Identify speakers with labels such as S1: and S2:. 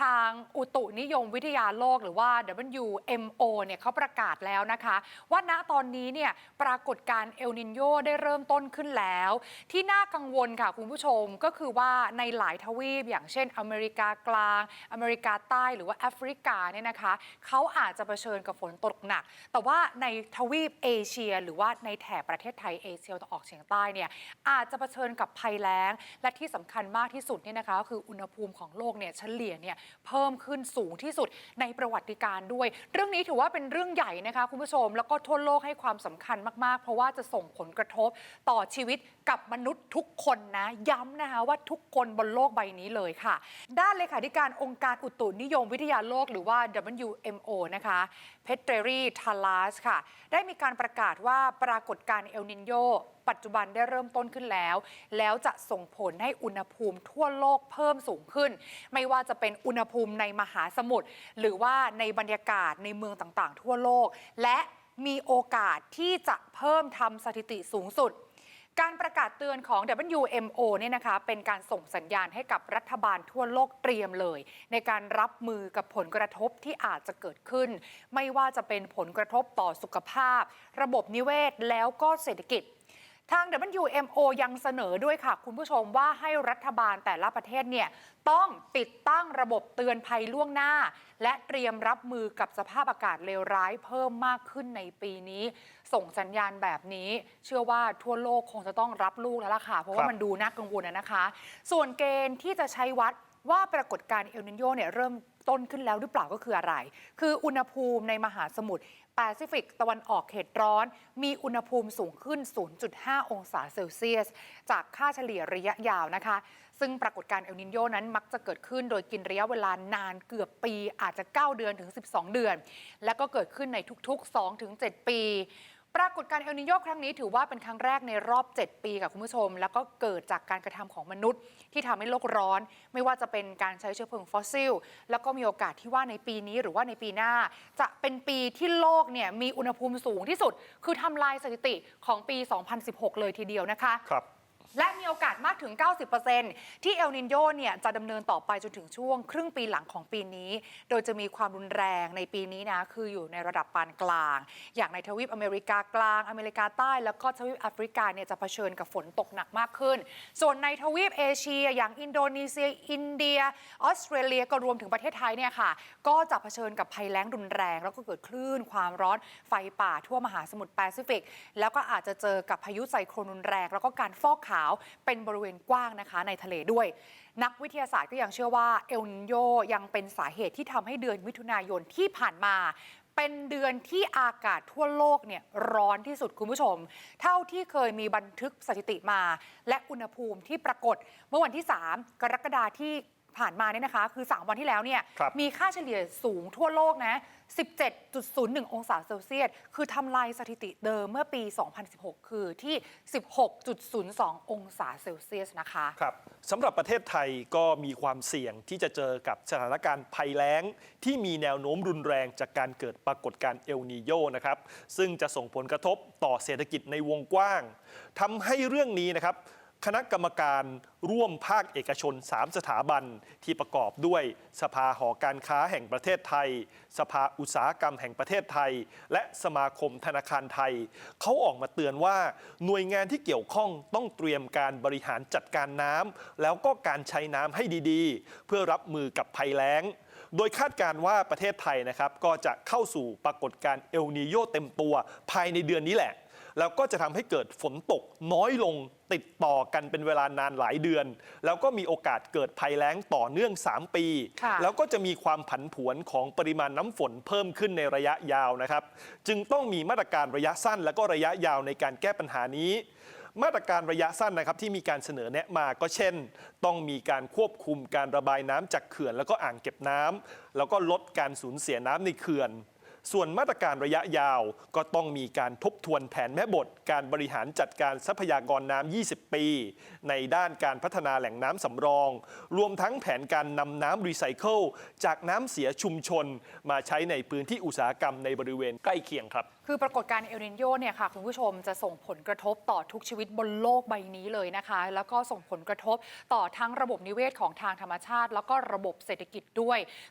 S1: ทางอุตุนิยมวิทยาโลกหรือว่า WMO เนี่ยเขาประกาศแล้วนะคะ ว่าณตอนนี้เนี่ยปรากฏการเอลนินโยได้เริ่มต้นขึ้นแล้ว ที่น่ากังวลค่ะคุณผู้ชมก็คือว่าในหลายทวีป อย่างเช่น อเมริกากลาง อเมริกาใต้หรือว่าแอฟริกาเนี่ยนะคะเขาอาจจะเผชิญกับฝนตกหนัก แต่ว่าในทวีปเอเชีย หรือว่าในแถบประเทศไทยเอเชียตะวันออกเฉียงใต้เนี่ยอาจจะเผชิญกับภัยแล้ง และที่สำคัญมากที่สุดเนี่ยนะคะก็คืออุณหภูมิของโลกเนี่ยเฉลี่ยเนี่ยเพิ่มขึ้นสูงที่สุดในประวัติการด้วย เรื่องนี้ถือว่าเป็นเรื่องใหญ่นะคะคุณผู้ชม แล้วก็ทั่วโลกให้ความสำคัญมากๆ เพราะว่าจะส่งผลกระทบต่อชีวิตกับมนุษย์ทุกคนนะย้ำนะคะว่าทุกคนบนโลกใบนี้เลยค่ะ ด้านเลขาธิการองค์การอุตุนิยมวิทยาโลกหรือว่า WMO นะคะเพเทรีทาลาสค่ะ ได้มีการประกาศว่าปรากฏการณ์เอลนินโย ปัจจุบันได้เริ่มต้นขึ้นแล้ว แล้วจะส่งผลให้อุณหภูมิทั่วโลกเพิ่มสูงขึ้น ไม่ว่าจะเป็นอุณหภูมิในมหาสมุทรหรือว่าในบรรยากาศในเมืองต่างๆ ทั่วโลก และมีโอกาสที่จะเพิ่มทำสถิติสูงสุดการประกาศเตือนของ WMO เนี่ยนะคะเป็นการส่งสัญญาณให้กับรัฐบาลทั่วโลกเตรียมเลย ในการรับมือกับผลกระทบที่อาจจะเกิดขึ้น ไม่ว่าจะเป็นผลกระทบต่อสุขภาพ ระบบนิเวศแล้วก็เศรษฐกิจ ทาง WMO ยังเสนอด้วยค่ะ คุณผู้ชมว่าให้รัฐบาลแต่ละประเทศเนี่ยต้องติดตั้งระบบเตือนภัยล่วงหน้า และเตรียมรับมือกับสภาพอากาศเลวร้ายเพิ่มมากขึ้นในปีนี้ ส่งสัญญาณแบบนี้ เชื่อว่าทั่วโลกคงจะต้องรับลูกแล้วล่ะค่ะ เพราะว่ามันดูน่ากังวลนะคะ ส่วนเกณฑ์ที่จะใช้วัดว่าปรากฏการณ์เอลนินโยเนี่ยเริ่มต้นขึ้นแล้วหรือเปล่าก็คืออะไร คืออุณหภูมิในมหาสมุทร แปซิฟิกตะวันออกเขตร้อน มีอุณหภูมิสูงขึ้น 0.5 องศาเซลเซียส จากค่าเฉลี่ยระยะยาวนะคะ ซึ่งปรากฏการณ์เอลนินโยนั้นมักจะเกิดขึ้นโดยกินระยะเวลานานเกือบปีอาจจะ 9 เดือนถึง 12 เดือน และก็เกิดขึ้นในทุกๆ 2-7 ปี ปรากฏการณ์เอลนิโยครั้งนี้ถือว่าเป็นครั้งแรกในรอบ 7 ปีค่ะคุณผู้ชม แล้วก็เกิดจากการกระทำของมนุษย์ ที่ทำให้โลกร้อน ไม่ว่าจะเป็นการใช้เชื้อเพลิงฟอสซิล แล้วก็มีโอกาสที่ว่าในปีนี้หรือว่าในปีหน้า จะเป็นปีที่โลกเนี่ยมีอุณหภูมิสูงที่สุด คือทำลายสถิติของปี 2016 เลยทีเดียวนะคะ
S2: ครับ
S1: และมีโอกาสมากถึง 90%ที่เอลนินโยเนี่ยจะดำเนินต่อไปจนถึงช่วง ครึ่งปีหลังของปีนี้ โดยจะมีความรุนแรงในปีนี้นะคืออยู่ในระดับปานกลาง อย่างในทวีปอเมริกากลาง อเมริกาใต้ แล้วก็ทวีปแอฟริกาเนี่ยจะเผชิญกับฝนตกหนักมากขึ้น ส่วนในทวีปเอเชีย อย่างอินโดนีเซีย อินเดีย ออสเตรเลียก็รวมถึงประเทศไทยเนี่ยค่ะ ก็จะเผชิญกับภัยแล้งรุนแรง แล้วก็เกิดคลื่นความร้อนไฟป่าทั่วมหาสมุทรแปซิฟิก แล้วก็อาจจะเจอกับพายุไซโครนรุนแรง แล้วก็การฟอกขาวเป็นบริเวณกว้างนะคะในทะเลด้วย นักวิทยาศาสตร์ก็ยังเชื่อว่าเอลนิโยยังเป็นสาเหตุที่ทำให้เดือนมิถุนายนที่ผ่านมา เป็นเดือนที่อากาศทั่วโลกเนี่ยร้อนที่สุดคุณผู้ชม เท่าที่เคยมีบันทึกสถิติมา และอุณหภูมิที่ปรากฏเมื่อวันที่ 3 กรกฎาคมที่ ผ่านมาเนี่ยนะคะ คือ 3 วันที่แล้วเนี่ย
S2: ครับ
S1: มีค่าเฉลี่ยสูงทั่วโลกนะ 17.01 องศาเซลเซียส คือทำลายสถิติเดิมเมื่อปี 2016 คือที่ 16.02 องศาเซลเซียสนะคะ
S2: ครับสำหรับประเทศไทยก็มีความเสี่ยงที่จะเจอกับสถานการณ์ภัยแล้ง ที่มีแนวโน้มรุนแรงจากการเกิดปรากฏการณ์เอลนีโยนะครับ ซึ่งจะส่งผลกระทบต่อเศรษฐกิจในวงกว้างทำให้เรื่องนี้นะครับ คณะกรรมการร่วมภาคเอกชน 3 สถาบันที่ประกอบด้วยสภาหอการค้าแห่งประเทศไทย สภาอุตสาหกรรมแห่งประเทศไทย และสมาคมธนาคารไทย เขาออกมาเตือนว่าหน่วยงานที่เกี่ยวข้องต้องเตรียมการบริหารจัดการน้ำแล้วก็การใช้น้ำให้ดีๆ เพื่อรับมือกับภัยแล้ง โดยคาดการณ์ว่าประเทศไทยนะครับก็จะเข้าสู่ปรากฏการณ์เอลนีโยเต็มตัวภายในเดือนนี้แหละ แล้วก็จะทำให้เกิดฝนตกน้อยลงติดต่อกันเป็นเวลานานหลายเดือน แล้วก็มีโอกาสเกิดภัยแล้งต่อเนื่อง 3 ปี
S1: ค่ะ
S2: แล้วก็จะมีความผันผวนของปริมาณน้ำฝนเพิ่มขึ้นในระยะยาวนะครับ จึงต้องมีมาตรการระยะสั้นและก็ระยะยาวในการแก้ปัญหานี้ มาตรการระยะสั้นนะครับที่มีการเสนอแนะมาก็เช่น ต้องมีการควบคุมการระบายน้ำจากเขื่อน แล้วก็อ่างเก็บน้ำแล้วก็ลดการสูญเสียน้ำในเขื่อน ส่วนมาตรการระยะยาวก็ต้องมีการทบทวนแผนแม่บท การบริหารจัดการทรัพยากรน้ำ 20 ปี ในด้านการพัฒนาแหล่งน้ำสำรอง รวมทั้งแผนการนำน้ำรีไซเคิลจากน้ำเสียชุมชน มาใช้ในพื้นที่อุตสาหกรรมในบริเวณใกล้เคียงครับ
S1: คือปรากฏการณ์เอลนินโยเนี่ยค่ะคุณผู้ชมจะส่งผลกระทบต่อทุกชีวิตบนโลกใบนี้เลยนะคะ แล้วก็ส่งผลกระทบต่อทั้งระบบนิเวศของทางธรรมชาติ แล้วก็ระบบเศรษฐกิจด้วย